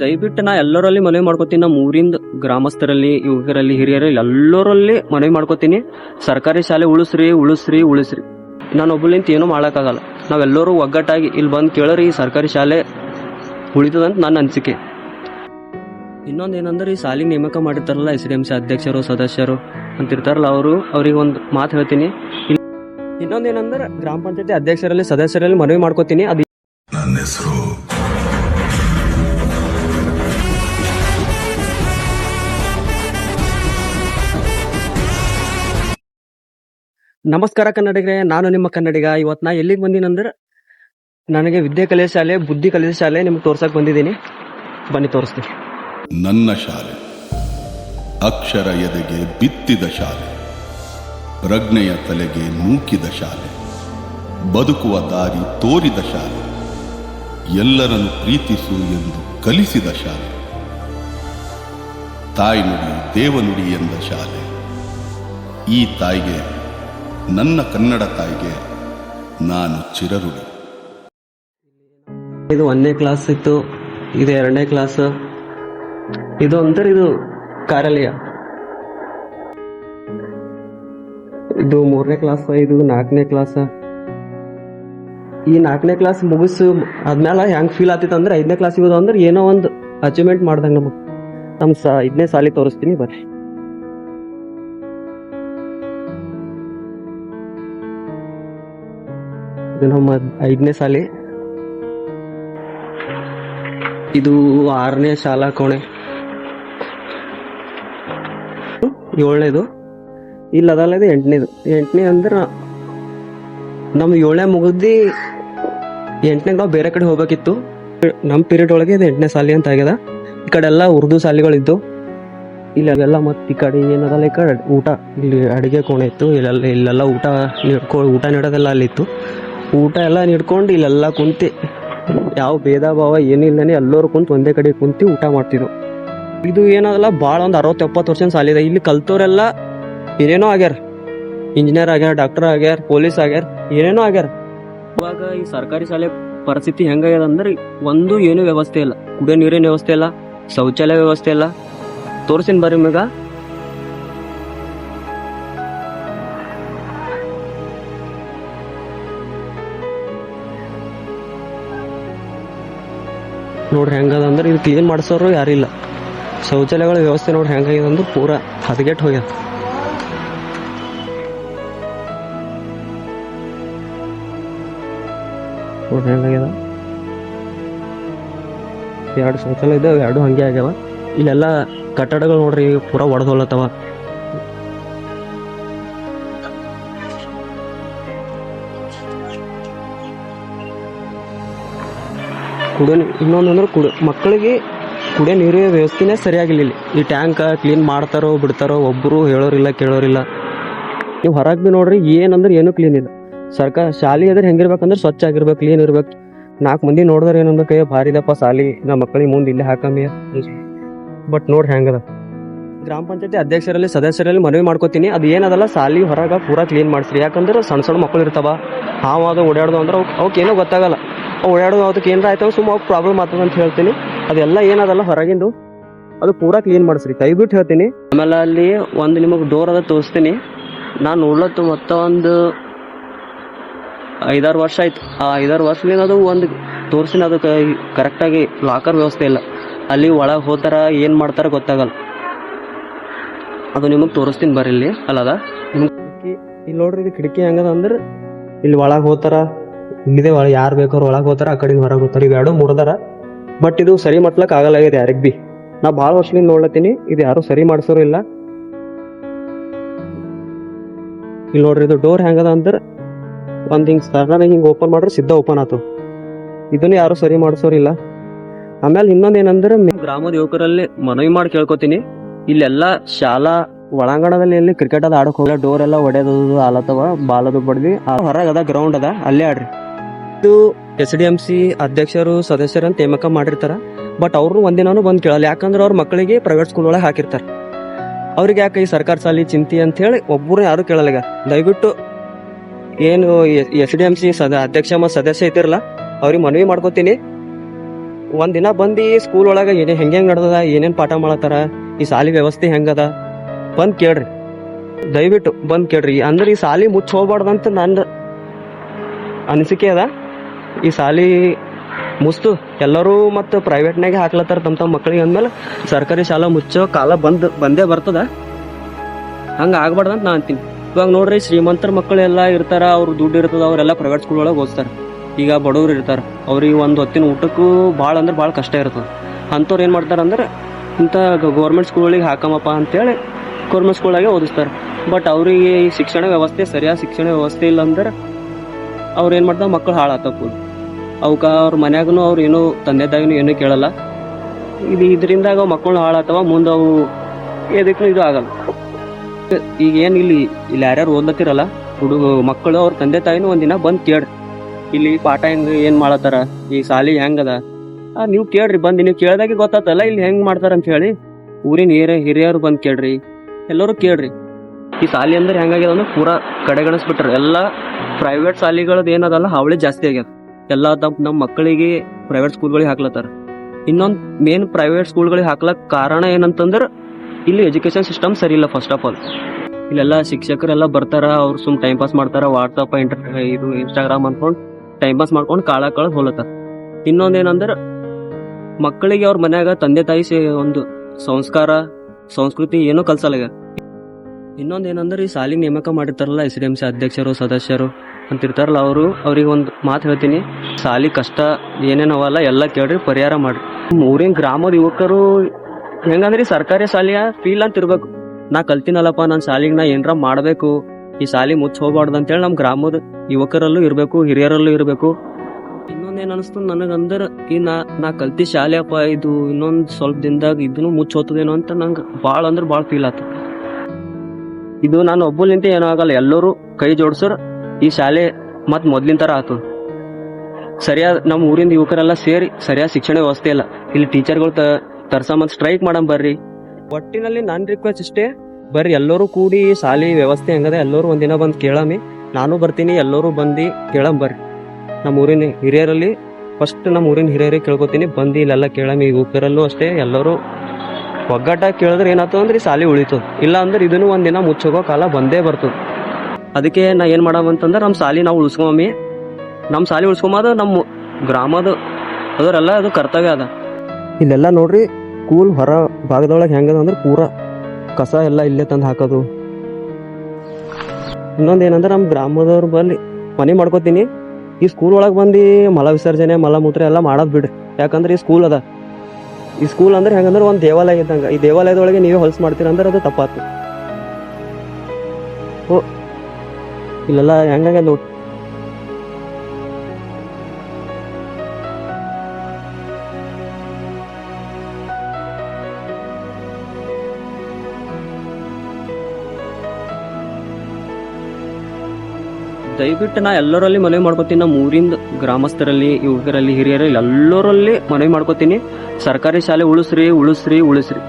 ದಯವಿಟ್ಟು ನಾ ಎಲ್ಲರಲ್ಲಿ ಮನವಿ ಮಾಡ್ಕೋತೀನಿ. ನಮ್ಮ ಊರಿಂದ ಗ್ರಾಮಸ್ಥರಲ್ಲಿ, ಯುವಕರಲ್ಲಿ, ಹಿರಿಯರಲ್ಲಿ ಎಲ್ಲರಲ್ಲಿ ಮನವಿ ಮಾಡ್ಕೋತೀನಿ. ಸರ್ಕಾರಿ ಶಾಲೆ ಉಳಿಸ್ರಿ ಉಳಿಸ್ರಿ ಉಳಿಸ್ರಿ. ನಾನು ಒಬ್ಬಲಿಂತ ಏನೂ ಮಾಡೋಕ್ಕಾಗಲ್ಲ. ನಾವೆಲ್ಲರೂ ಒಗ್ಗಟ್ಟಾಗಿ ಇಲ್ಲಿ ಬಂದು ಕೇಳೋರಿ, ಈ ಸರ್ಕಾರಿ ಶಾಲೆ ಉಳಿತದಂತ ನನ್ನ ಅನಿಸಿಕೆ. ಇನ್ನೊಂದು ಏನಂದ್ರೆ ಈ ಸಾಲಿಗೆ ನೇಮಕ ಮಾಡಿರ್ತಾರಲ್ಲ, ಎಸ್ ಡಿ ಎಂ ಸಿ ಅಧ್ಯಕ್ಷರು, ಸದಸ್ಯರು ಅಂತಿರ್ತಾರಲ್ಲ ಅವರು, ಅವ್ರಿಗೆ ಒಂದು ಮಾತು ಹೇಳ್ತೀನಿ. ಇನ್ನೊಂದೇನಂದ್ರೆ ಗ್ರಾಮ ಪಂಚಾಯತಿ ಅಧ್ಯಕ್ಷರಲ್ಲಿ, ಸದಸ್ಯರಲ್ಲಿ ಮನವಿ ಮಾಡ್ಕೋತೀನಿ. ಅದು ನನ್ನ ಹೆಸರು ನಮಸ್ಕಾರ ಕನ್ನಡಿಗರೇ, ನಾನು ನಿಮ್ಮ ಕನ್ನಡಿಗ. ಇವತ್ತು ನಾ ಎಲ್ಲಿಗೆ ಬಂದಿನಂದ್ರೆ, ನನಗೆ ವಿದ್ಯೆ ಕಲೆ ಶಾಲೆ, ಬುದ್ಧಿ ಕಲೆ ಶಾಲೆ ನಿಮ್ಗೆ ತೋರ್ಸಕ್ ಬಂದಿದ್ದೀನಿ ಬನ್ನಿ ತೋರಿಸ್ತೀನಿ. ನನ್ನ ಶಾಲೆ, ಅಕ್ಷರ ಎದೆಗೆ ಬಿತ್ತಿದ ಶಾಲೆ, ಪ್ರಜ್ಞೆಯ ತಲೆಗೆ ನೂಕಿದ ಶಾಲೆ, ಬದುಕುವ ದಾರಿ ತೋರಿದ ಶಾಲೆ, ಎಲ್ಲರನ್ನು ಪ್ರೀತಿಸು ಎಂದು ಕಲಿಸಿದ ಶಾಲೆ, ತಾಯ್ನುಡಿ, ದೇವನುಡಿ ಎಂದ ಶಾಲೆ, ಈ ತಾಯಿಗೆ ನನ್ನ ಕನ್ನಡ ತಾಯಿಗೆ ನಾನು ಚಿರರು ಇದು ಒಂದನೇ ಕ್ಲಾಸ್ ಇತ್ತು, ಇದು ಎರಡನೇ ಕ್ಲಾಸ್ ಇದು ಅಂತಾರೆ ಇದು ಕಾರ್ಯಾಲಯ ಇದು ಮೂರನೇ ಕ್ಲಾಸ್ ಇದು ನಾಲ್ಕನೇ ಕ್ಲಾಸ್ ಈ ನಾಲ್ಕನೇ ಕ್ಲಾಸ್ ಮುಗಿಸು ಆದ್ಮೇಲೆ ಹೆಂಗ್ ಫೀಲ್ ಆತಿತ್ತು ಅಂದ್ರೆ ಐದನೇ ಕ್ಲಾಸ್ ಇರೋದು ಅಂದ್ರೆ ಏನೋ ಒಂದು ಅಚೀವ್ಮೆಂಟ್ ಮಾಡ್ದಂಗೆ ನಮಗೆ. ನಮ್ಮ ಸ ಐದನೇ ಸಾಲಿ ತೋರಿಸ್ತೀನಿ, ಬರ್ರಿ. ಇದು ನಮ್ಮ ಐದನೇ ಸಾಲಿ. ಇದು ಆರನೇ ಶಾಲಾ ಕೋಣೆ. ಏಳನೇದು. ಇಲ್ಲ, ಅದಲ್ಲ, ಇದು ಎಂಟನೇದು. ಎಂಟನೇ ಅಂದ್ರೆ ನಮ್ಮ ಏಳನೇ ಮುಗಿದು ಎಂಟನೇ ನಾವು ಬೇರೆ ಕಡೆ ಹೋಗ್ಬೇಕಿತ್ತು. ನಮ್ಮ ಪೀರಿಯಡ್ ಒಳಗೆ ಇದು ಎಂಟನೇ ಸಾಲಿ ಅಂತ ಆಗ್ಯದ. ಈ ಕಡೆ ಎಲ್ಲ ಉರ್ದು ಶಾಲೆಗಳಿದ್ದು ಇಲ್ಲಿ ಅವೆಲ್ಲ ಮತ್ತೆ ಈ ಕಡೆ ಏನದಲ್ಲ ಈ ಕಡೆ ಊಟ. ಇಲ್ಲಿ ಅಡುಗೆ ಕೋಣೆ ಇತ್ತು. ಇಲ್ಲೆಲ್ಲ ಇಲ್ಲೆಲ್ಲ ಊಟ ಊಟ ನೀಡೋದೆಲ್ಲ ಅಲ್ಲಿತ್ತು. ಊಟ ಎಲ್ಲ ನೀಡ್ಕೊಂಡು ಇಲ್ಲೆಲ್ಲ ಕುಂತಿ. ಯಾವ ಭೇದ ಭಾವ ಏನಿಲ್ಲನೆ ಎಲ್ಲರೂ ಕುಂತು ಒಂದೇ ಕಡೆ ಕುಂತು ಊಟ ಮಾಡ್ತಿದ್ರು. ಇದು ಏನದಲ್ಲ ಭಾಳ ಒಂದು ಅರವತ್ತು ಎಪ್ಪತ್ತು ವರ್ಷ ಸಾಲಿದೆ ಇಲ್ಲಿ ಕಲ್ತವ್ರೆಲ್ಲ ಏನೇನೋ ಆಗ್ಯಾರ. ಇಂಜಿನಿಯರ್ ಆಗ್ಯಾರ, ಡಾಕ್ಟರ್ ಆಗ್ಯಾರ, ಪೊಲೀಸ್ ಆಗ್ಯಾರ, ಏನೇನೋ ಆಗ್ಯಾರ. ಇವಾಗ ಈ ಸರ್ಕಾರಿ ಶಾಲೆ ಪರಿಸ್ಥಿತಿ ಹೆಂಗಾಗ್ಯದ ಅಂದ್ರೆ ಒಂದು ಏನು ವ್ಯವಸ್ಥೆ ಇಲ್ಲ. ಕುಡಿಯೋ ನೀರಿನ ವ್ಯವಸ್ಥೆ ಇಲ್ಲ, ಶೌಚಾಲಯ ವ್ಯವಸ್ಥೆ ಇಲ್ಲ. ತೋರಿಸಿನ ಬರ್ರಿ ಮಗ. ನೋಡ್ರಿ ಹೆಂಗದ ಅಂದ್ರೆ ಇದು ಕ್ಲೀನ್ ಮಾಡಿಸೋರು ಯಾರಿಲ್ಲ ಶೌಚಾಲಯಗಳ ವ್ಯವಸ್ಥೆ ನೋಡ್ರಿ ಹೆಂಗಾಗಿದೆ ಅಂದ್ರೆ ಪೂರಾ ಹದಗೆಟ್ ಹೋಗ್ಯದ. ನೋಡ್ರಿ ಹೆಂಗಾಗ್ಯದ? ಎರಡು ಶೌಚಾಲಯ ಇದಾವೆ, ಎರಡು ಹಂಗೆ ಆಗ್ಯಾವ. ಇಲ್ಲೆಲ್ಲ ಕಟ್ಟಡಗಳು ನೋಡ್ರಿ ಪೂರಾ ಒಡೆದೋಲತ್ತವ ಕುಡಿಯೋ ಇನ್ನೊಂದು ಅಂದ್ರೆ ಕುಡಿ ಮಕ್ಕಳಿಗೆ ಕುಡಿಯೋ ನೀರಿನ ವ್ಯವಸ್ಥೆನೇ ಸರಿಯಾಗಿಲ್ಲ ಈ ಟ್ಯಾಂಕ್ ಕ್ಲೀನ್ ಮಾಡ್ತಾರೋ, ಬಿಡ್ತಾರೋ ಒಬ್ಬರು ಹೇಳೋರಿಲ್ಲ, ಕೇಳೋರಿಲ್ಲ. ನೀವು ಹೊರಗೆ ಭೀ ನೋಡ್ರಿ, ಏನಂದ್ರೆ ಏನೂ ಕ್ಲೀನ್ ಇಲ್ಲ. ಸರ್ಕಾರ ಶಾಲೆ ಅದ್ರ ಹೆಂಗಿರ್ಬೇಕಂದ್ರೆ ಸ್ವಚ್ಛ ಆಗಿರ್ಬೇಕು ಕ್ಲೀನ್ ಇರ್ಬೇಕು. ನಾಲ್ಕು ಮಂದಿ ನೋಡಿದ್ರೆ ಏನಂದ್ರೆ ಕೈ ಭಾರಿದಪ್ಪ ಸಾಲಿ ನಮ್ಮ ಮಕ್ಕಳಿಗೆ ಮುಂದೆ ಇಲ್ಲೇ ಹಾಕಮ್ಮಿ. ಬಟ್ ನೋಡ್ರಿ ಹೆಂಗದ. ಗ್ರಾಮ ಪಂಚಾಯತಿ ಅಧ್ಯಕ್ಷರಲ್ಲಿ, ಸದಸ್ಯರಲ್ಲಿ ಮನವಿ ಮಾಡ್ಕೋತೀನಿ. ಅದು ಏನದಲ್ಲ ಸಾಲಿ ಹೊರಗೆ ಪೂರಾ ಕ್ಲೀನ್ ಮಾಡಿಸ್ರಿ. ಯಾಕಂದ್ರೆ ಸಣ್ಣ ಸಣ್ಣ ಮಕ್ಕಳು ಇರ್ತಾವ. ಹಾವಾದ ಓಡಾಡೋದು ಅಂದ್ರೆ ಅವ್ಕೆ ಅವಕ್ಕೆ ಏನೋ ಗೊತ್ತಾಗಲ್ಲ. ಓಡಾಡೋದು ಅದಕ್ಕೆ ಏನಾರ ಆಯ್ತು ಸುಮ್ಮ ಪ್ರಾಬ್ಲಮ್ ಆಗ್ತದೆ ಅಂತ ಹೇಳ್ತೀನಿ. ಅದೆಲ್ಲ ಏನದಲ್ಲ ಹೊರಗಿಂದು. ಅದು ಪೂರಾ ಕ್ಲೀನ್ ಮಾಡಿಸ್ರಿ. ಬಿಟ್ಟು ಹೇಳ್ತೀನಿ. ಆಮೇಲೆ ಅಲ್ಲಿ ಒಂದು ನಿಮಗೆ ಡೋರ್ ಅದ ತೋರಿಸ್ತೀನಿ. ನಾನು ನೋಡ್ಲತ್ತು ಮತ್ತ ಒಂದು ಐದಾರು ವರ್ಷ ಆಯ್ತು. ಆ ಐದಾರು ವರ್ಷದಿಂದ ಅದು ಒಂದು ತೋರಿಸಿನ ಅದಕ್ಕೆ ಕರೆಕ್ಟಾಗಿ ಲಾಕರ್ ವ್ಯವಸ್ಥೆ ಇಲ್ಲ. ಅಲ್ಲಿ ಒಳಗೆ ಹೋತಾರ, ಏನು ಮಾಡ್ತಾರ ಗೊತ್ತಾಗಲ್ಲ. ಅದು ನಿಮಗೆ ತೋರಿಸ್ತೀನಿ ಬರ್ರಿ ಇಲ್ಲಿ. ಅಲ್ಲದ? ಇಲ್ಲಿ ನೋಡ್ರಿ, ಇದು ಕಿಟಕಿ ಹೆಂಗದ ಅಂದ್ರೆ ಇಲ್ಲಿ ಒಳಗೆ ಹೋತಾರ. ಇಲ್ಲಿದೆ ಒಳಗೆ ಯಾರು ಬೇಕಾದ್ರು ಒಳಗೆ ಹೋತಾರ ಆ ಕಡೆ ಹೊರಗೆ ಹೋಗ್ತಾರ. ಇವೆರಡು ಮುರಿದಾರ ಬಟ್ ಇದು ಸರಿ ಮಟ್ಲಕ್ ಆಗಲ್ಲ ಇದು ಯಾರಿಗ್ ಬಿ. ನಾ ಭಾಳ ವರ್ಷದಿಂದ ನೋಡ್ಲತ್ತೀನಿ, ಇದು ಯಾರು ಸರಿ ಮಾಡ್ಸೋರು ಇಲ್ಲ. ಇಲ್ಲಿ ನೋಡ್ರಿ, ಇದು ಡೋರ್ ಹೆಂಗದ ಅಂದ್ರೆ ಒಂದು ಹಿಂಗೆ ಸಡನ್ ಹಿಂಗೆ ಓಪನ್ ಮಾಡ್ರೆ ಸಿದ್ಧ ಓಪನ್ ಆತು. ಇದನ್ನ ಯಾರು ಸರಿ ಮಾಡ್ಸೋರಿಲ್ಲ ಆಮೇಲೆ ಇನ್ನೊಂದು ಏನಂದ್ರೆ ಗ್ರಾಮದ ಯುವಕರಲ್ಲಿ ಮನವಿ ಮಾಡಿ ಕೇಳ್ಕೊತೀನಿ. ಇಲ್ಲೆಲ್ಲ ಶಾಲಾ ಒಳಾಂಗಣದಲ್ಲಿ ಎಲ್ಲಿ ಕ್ರಿಕೆಟ್ ಅದ ಆಡಕ್ ಹೋಗಲ್ಲ ಡೋರ್ ಎಲ್ಲ ಒಡೆದು ಆಲತ್ತವ, ಬಾಲದು ಬಡ್ದಿ. ಹೊರಗದ ಗ್ರೌಂಡ್ ಅದ, ಅಲ್ಲೇ ಆಡ್ರಿ. ಇದು ಎಸ್ ಡಿ ಎಂ ಸಿ ಅಧ್ಯಕ್ಷರು, ಸದಸ್ಯರು ಅಂತ ನೇಮಕ ಮಾಡಿರ್ತಾರ. ಬಟ್ ಅವ್ರು ಒಂದಿನಾನು ಬಂದ್ ಕೇಳಲ್ಲ. ಯಾಕಂದ್ರೆ ಅವ್ರ ಮಕ್ಕಳಿಗೆ ಪ್ರೈವೇಟ್ ಸ್ಕೂಲ್ ಒಳಗೆ ಹಾಕಿರ್ತಾರೆ. ಅವ್ರಿಗೆ ಯಾಕೆ ಈ ಸರ್ಕಾರ ಸಾಲಿ ಚಿಂತಿ ಅಂತ ಹೇಳಿ ಒಬ್ಬರು ಯಾರು ಕೇಳಲ್ಲ ದಯವಿಟ್ಟು ಏನು ಎಸ್ ಡಿ ಎಂ ಸಿ ಸದ, ಅಧ್ಯಕ್ಷ ಮತ್ತು ಸದಸ್ಯ ಇದ್ದಿರಲ್ಲ, ಅವ್ರಿಗೆ ಮನವಿ ಮಾಡ್ಕೋತೀನಿ. ಒಂದಿನ ದಿನ ಬಂದು ಸ್ಕೂಲ್ ಒಳಗೆ ಏನೇ ಹೆಂಗೆ ಹೆಂಗೆ ನಡ್ದದ, ಏನೇನು ಪಾಠ ಮಾಡತ್ತಾರ, ಈ ಸಾಲಿ ವ್ಯವಸ್ಥೆ ಹೆಂಗದ, ಬಂದು ಕೇಳ್ರಿ. ದಯವಿಟ್ಟು ಬಂದು ಕೇಳ್ರಿ. ಅಂದ್ರೆ ಈ ಸಾಲಿ ಮುಚ್ಚ ಹೋಗ್ಬಾರ್ದಂತ ನನ್ನ ಅನಿಸಿಕೆ ಅದ. ಈ ಸಾಲಿ ಮುಸ್ತು. ಎಲ್ಲರೂ ಮತ್ತು ಪ್ರೈವೇಟ್ನಾಗೆ ಹಾಕ್ಲತ್ತಾರ ತಮ್ಮ ತಮ್ಮ ಮಕ್ಕಳಿಗೆ ಅಂದಮೇಲೆ ಸರ್ಕಾರಿ ಶಾಲಾ ಮುಚ್ಚೋ ಕಾಲ ಬಂದ್, ಬಂದೇ ಬರ್ತದ. ಹಂಗೆ ಆಗ್ಬಾರ್ದಂತ ನಾನು ಅಂತೀನಿ. ಇವಾಗ ನೋಡ್ರಿ ಶ್ರೀಮಂತರ ಮಕ್ಕಳೆಲ್ಲ ಇರ್ತಾರ, ಅವ್ರ ದುಡ್ಡು ಇರ್ತದೆ, ಅವರೆಲ್ಲ ಪ್ರೈವೇಟ್ ಸ್ಕೂಲ್ ಒಳಗೆ ಓದ್ತಾರೆ ಈಗ ಬಡವ್ರು ಇರ್ತಾರ, ಅವ್ರಿಗೆ ಒಂದು ಹೊತ್ತಿನ ಊಟಕ್ಕೂ ಭಾಳ ಅಂದ್ರೆ ಭಾಳ ಕಷ್ಟ ಇರ್ತದೆ ಅಂಥವ್ರು ಏನು ಮಾಡ್ತಾರ ಅಂದ್ರೆ, ಇಂಥ ಗೌರ್ಮೆಂಟ್ ಸ್ಕೂಲಿಗೆ ಹಾಕಮಪ್ಪ ಅಂತೇಳಿ ಗೌರ್ಮೆಂಟ್ ಸ್ಕೂಲಾಗೆ ಓದಿಸ್ತಾರೆ. ಬಟ್ ಅವರಿಗೆ ಈ ಶಿಕ್ಷಣ ವ್ಯವಸ್ಥೆ, ಸರಿಯಾದ ಶಿಕ್ಷಣ ವ್ಯವಸ್ಥೆ ಇಲ್ಲ ಅಂದ್ರೆ ಅವ್ರು ಏನು ಮಾಡ್ತಾರೆ ಮಕ್ಕಳು ಹಾಳಾತಪ್ಪು ಅವಕ್ಕೆ ಅವ್ರ ಮನ್ಯಾಗೂ ಅವ್ರು ಏನೂ ತಂದೆ ತಾಯಿನೂ ಏನೂ ಕೇಳಲ್ಲ. ಇದು ಇದರಿಂದಾಗ ಮಕ್ಕಳು ಹಾಳಾತವ, ಮುಂದೆ ಅವು ಎದಕ್ಕೂ ಇದು ಆಗಲ್ಲ. ಈಗ ಏನು ಇಲ್ಲಿ ಇಲ್ಲಿ ಯಾರ್ಯಾರು ಓದ್ಲತ್ತಿರಲ್ಲ, ಹುಡುಗ, ಮಕ್ಕಳು ಅವ್ರ ತಂದೆ ತಾಯಿನೂ ಒಂದಿನ ಬಂದು ಕೇಳ್ರಿ. ಇಲ್ಲಿ ಪಾಠ ಹೆಂಗ್, ಏನ್ ಮಾಡತ್ತಾರ, ಈ ಸಾಲಿ ಹೆಂಗದ? ನೀವು ಕೇಳ್ರಿ, ಬಂದು ನೀವು ಕೇಳ್ದಾಗೆ ಗೊತ್ತಾತಲ್ಲ, ಇಲ್ಲಿ ಹೆಂಗ್ ಮಾಡ್ತಾರ ಅಂತ ಹೇಳಿ. ಊರಿನ ಹಿರಿಯ ಹಿರಿಯರು ಬಂದು ಕೇಳ್ರಿ, ಎಲ್ಲರೂ ಕೇಳ್ರಿ. ಈ ಸಾಲಿ ಅಂದ್ರೆ ಹೆಂಗಾಗ್ಯದ ಅಂದ್ರೆ ಪೂರಾ ಕಡೆಗಣಿಸ್ಬಿಟ್ರೆ. ಎಲ್ಲ ಪ್ರೈವೇಟ್ ಸಾಲಿಗಳದ್ದು ಏನದಲ್ಲ, ಹಾವಳಿ ಜಾಸ್ತಿ ಆಗ್ಯದ. ಎಲ್ಲ ತಮ್ಮ ನಮ್ಮ ಮಕ್ಕಳಿಗೆ ಪ್ರೈವೇಟ್ ಸ್ಕೂಲ್ಗಳಿಗೆ ಹಾಕ್ಲತ್ತಾರ. ಇನ್ನೊಂದು ಮೇನ್ ಪ್ರೈವೇಟ್ ಸ್ಕೂಲ್ಗಳಿಗೆ ಹಾಕ್ಲಕ್ ಕಾರಣ ಏನಂತಂದ್ರೆ ಇಲ್ಲಿ ಎಜುಕೇಶನ್ ಸಿಸ್ಟಮ್ ಸರಿ ಇಲ್ಲ ಫಸ್ಟ್ ಆಫ್ ಆಲ್ ಇಲ್ಲೆಲ್ಲ ಶಿಕ್ಷಕರೆಲ್ಲ ಬರ್ತಾರ, ಅವ್ರು ಸುಮ್ ಟೈಮ್ ಪಾಸ್ ಮಾಡ್ತಾರ ವಾಟ್ಸಪ್ ಇಂಟರ್ ಇದು ಇನ್ಸ್ಟಾಗ್ರಾಮ್ ಅನ್ಕೊಂಡು ಟೈಮ್ ಪಾಸ್ ಮಾಡ್ಕೊಂಡು ಕಾಳ ಕಳೆದು ಹೋಲತ್ತಾರ. ಇನ್ನೊಂದೇನಂದ್ರೆ ಮಕ್ಕಳಿಗೆ ಅವ್ರ ಮನ್ಯಾಗ ತಂದೆ ತಾಯಿ ಒಂದು ಸಂಸ್ಕಾರ, ಸಂಸ್ಕೃತಿ ಏನೂ ಕಲ್ಸಲ್ಲ ಇನ್ನೊಂದೇನಂದ್ರೆ ಈ ಸಾಲಿ ನೇಮಕ ಮಾಡಿರ್ತಾರಲ್ಲ, ಎಸ್ ಡಿ ಎಂ ಸಿ ಅಧ್ಯಕ್ಷರು, ಸದಸ್ಯರು ಅಂತಿರ್ತಾರಲ್ಲ ಅವರು, ಅವ್ರಿಗೆ ಒಂದು ಮಾತು ಹೇಳ್ತೀನಿ. ಸಾಲಿ ಕಷ್ಟ ಏನೇನವಲ್ಲ ಎಲ್ಲ ಕೇಳ್ರಿ, ಪರಿಹಾರ ಮಾಡ್ರಿ. ಊರಿನ ಗ್ರಾಮದ ಯುವಕರು ಹೆಂಗಂದ್ರೆ ಸರ್ಕಾರಿ ಶಾಲೆಯ ಫೀಲ್ ಅಂತ ಇರ್ಬೇಕು. ನಾ ಕಲ್ತಿನಲ್ಲಪ್ಪ ನನ್ನ ಶಾಲೆಗೆ ನಾ ಏನರ ಮಾಡಬೇಕು. ಈ ಶಾಲೆ ಮುಚ್ಚ ಹೋಗ್ಬಾರ್ದು ಅಂತೇಳಿ ನಮ್ಮ ಗ್ರಾಮದ ಯುವಕರಲ್ಲೂ ಇರಬೇಕು, ಹಿರಿಯರಲ್ಲೂ ಇರಬೇಕು. ಇನ್ನೊಂದೇನು ಅನಿಸ್ತು ನನಗಂದ್ರೆ, ಈ ನಾ ನಾ ಕಲ್ತಿ ಶಾಲೆ ಅಪ್ಪ ಇದು ಇನ್ನೊಂದು ಸ್ವಲ್ಪ ದಿನದಾಗ ಇದನ್ನು ಮುಚ್ಚೋತದೇನೋ ಅಂತ ನಂಗೆ ಭಾಳ ಅಂದ್ರೆ ಭಾಳ ಫೀಲ್ ಆಯ್ತು ಇದು ನಾನು ಒಬ್ಬಲಿಂತ ಏನೂ ಆಗಲ್ಲ, ಎಲ್ಲರೂ ಕೈ ಜೋಡ್ಸರ್ ಈ ಶಾಲೆ ಮತ್ತು ಮೊದ್ಲಿನ ಥರ ಆತು. ಸರಿಯಾದ ನಮ್ಮ ಊರಿಂದ ಯುವಕರೆಲ್ಲ ಸೇರಿ ಸರಿಯಾದ ಶಿಕ್ಷಣ ವ್ಯವಸ್ಥೆ ಇಲ್ಲ. ಇಲ್ಲಿ ಟೀಚರ್ಗಳು ತರ್ಸ ಮತ್ತು ಸ್ಟ್ರೈಕ್ ಮಾಡಮ್ ಬರ್ರಿ. ಒಟ್ಟಿನಲ್ಲಿ ನನ್ನ ರಿಕ್ವೆಸ್ಟ್ ಇಷ್ಟೇ, ಬರ್ರಿ ಎಲ್ಲರೂ ಕೂಡಿ ಶಾಲೆ ವ್ಯವಸ್ಥೆ ಹೆಂಗದ ಎಲ್ಲರೂ ಒಂದಿನ ಬಂದು ಕೇಳಮಿ. ನಾನು ಬರ್ತೀನಿ, ಎಲ್ಲರೂ ಬಂದು ಕೇಳಮ್ ಬರ್ರಿ. ನಮ್ಮ ಊರಿನ ಹಿರಿಯರಲ್ಲಿ ಫಸ್ಟ್ ನಮ್ಮ ಊರಿನ ಹಿರಿಯರಿಗೆ ಕೇಳ್ಕೊತೀನಿ, ಬಂದು ಇಲ್ಲೆಲ್ಲ ಕೇಳಮಿ. ಯುವಕರಲ್ಲೂ ಅಷ್ಟೇ, ಎಲ್ಲರೂ ಒಗ್ಗಟ್ಟಾಗಿ ಕೇಳಿದ್ರೆ ಏನಾಯ್ತು ಅಂದ್ರೆ ಶಾಲೆ ಉಳಿತು. ಇಲ್ಲ ಅಂದ್ರೆ ಇದನ್ನು ಒಂದಿನ ಮುಚ್ಚೋಗೋ ಕಾಲ ಬಂದೇ ಬರ್ತದೆ. ಅದಕ್ಕೆ ನಾ ಏನು ಮಾಡಮಂತಂದ್ರೆ ನಮ್ಮ ಸಾಲಿ ನಾವು ಉಳ್ಸ್ಕೊಂಬಿ ನಮ್ಮ ಸಾಲಿ ಉಳಿಸ್ಕೊಂಬದು ನಮ್ಮ ಗ್ರಾಮದ ಅದರೆಲ್ಲ ಅದು ಕರ್ತವ್ಯ ಅದ. ಇಲ್ಲೆಲ್ಲ ನೋಡ್ರಿ ಸ್ಕೂಲ್ ಹೊರ ಭಾಗದೊಳಗೆ ಹೆಂಗದ ಅಂದ್ರೆ ಪೂರ ಕಸ ಎಲ್ಲ ಇಲ್ಲೇ ತಂದು ಹಾಕೋದು. ಇನ್ನೊಂದು ಏನಂದ್ರೆ ನಮ್ಮ ಗ್ರಾಮದವ್ರು ಬಲ್ಲಿ ಮನೆ ಮಾಡ್ಕೋತೀನಿ. ಈ ಸ್ಕೂಲ್ ಒಳಗೆ ಬಂದು ಮಲ ವಿಸರ್ಜನೆ, ಮಲ ಮೂತ್ರ ಎಲ್ಲ ಮಾಡೋದು ಬಿಡ್ರಿ. ಯಾಕಂದ್ರೆ ಈ ಸ್ಕೂಲ್ ಅದ. ಈ ಸ್ಕೂಲ್ ಅಂದ್ರೆ ಹೆಂಗಂದ್ರೆ ಒಂದು ದೇವಾಲಯ ಇದ್ದಂಗೆ. ಈ ದೇವಾಲಯದೊಳಗೆ ನೀವೇ ಹೊಲ್ಸ್ ಮಾಡ್ತೀರ ಅಂದ್ರೆ ಅದು ತಪ್ಪಾತು. ಓ ಇಲ್ಲೆಲ್ಲ ಹೆಂಗಂಗೆ ನೋಡಿ ದಯವಿಟ್ಟು ನಾ ಎಲ್ಲರಲ್ಲಿ ಮನವಿ ಮಾಡ್ಕೋತೀನಿ. ನಮ್ಮ ಊರಿಂದ ಗ್ರಾಮಸ್ಥರಲ್ಲಿ ಯುವಕರಲ್ಲಿ ಹಿರಿಯರಲ್ಲಿ ಎಲ್ಲರಲ್ಲಿ ಮನವಿ ಮಾಡ್ಕೋತೀನಿ. ಸರ್ಕಾರಿ ಶಾಲೆ ಉಳಿಸ್ರಿ ಉಳಿಸ್ರಿ ಉಳಿಸ್ರಿ.